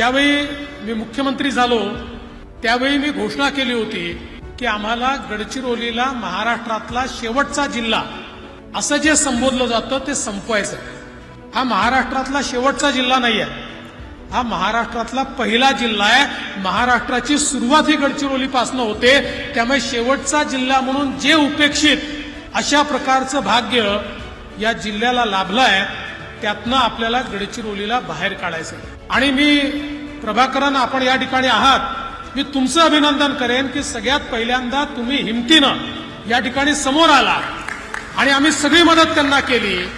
ज्यावेळी मी मुख्यमंत्री झालो त्यावेळी मी घोषणा केली होती की आम्हाला गडचिरोलीला महाराष्ट्रातला शेवटचा जिल्हा असं जे संबोधलं जातं ते संपवायचं हा महाराष्ट्रातला शेवटचा जिल्हा नाही आहे हा महाराष्ट्रातला पहिला जिल्हा आहे. महाराष्ट्राची सुरुवात ही गडचिरोलीपासून होते. त्यामुळे शेवटचा जिल्हा म्हणून जे उपेक्षित अशा प्रकारचं भाग्य या जिल्ह्याला लाभलं आहे. त्यातनं आपल्याला गडचिरोलीला बाहेर काढायचं आणि मी प्रभाकरन आपण या ठिकाणी आहात मी तुमचं अभिनंदन करेन की सगळ्यात पहिल्यांदा तुम्ही हिमतीनं या ठिकाणी समोर आला. आणि आम्ही सगळी मदत त्यांना केली.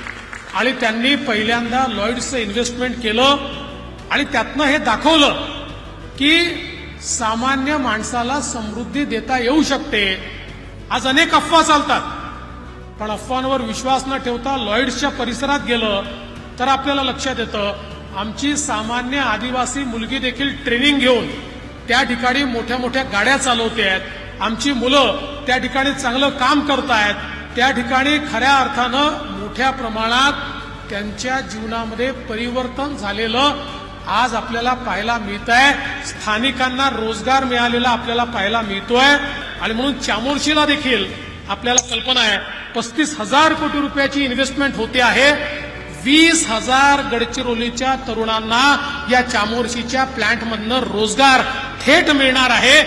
आणि त्यांनी पहिल्यांदा लॉईड्सचं इन्व्हेस्टमेंट केलं. आणि त्यातनं हे दाखवलं की सामान्य माणसाला समृद्धी देता येऊ शकते. आज अनेक अफवा चालतात. पण अफवांवर विश्वास न ठेवता लॉईड्सच्या परिसरात गेलं. तर आपल्याला लक्षात येतं आमची सामान्य आदिवासी मुलगी देखील ट्रेनिंग घेऊन त्या ठिकाणी मोठ्या मोठ्या गाड्या चालवते आहेत आमची मुलं त्या ठिकाणी चांगलं काम करतायत. त्या ठिकाणी खऱ्या अर्थानं मोठ्या प्रमाणात त्यांच्या जीवनामध्ये परिवर्तन झालेलं आज आपल्याला पाहायला मिळत आहे स्थानिकांना रोजगार मिळालेला आपल्याला पाहायला मिळतोय. आणि म्हणून चामोर्शीला देखील आपल्याला कल्पना आहे. पस्तीस हजार कोटी रुपयाची इन्व्हेस्टमेंट होते आहे. वीस हजार गडचिरोलीच्या तरुणांना या चामोर्शीच्या प्लॅन्टमधनं रोजगार थेट मिळणार आहे.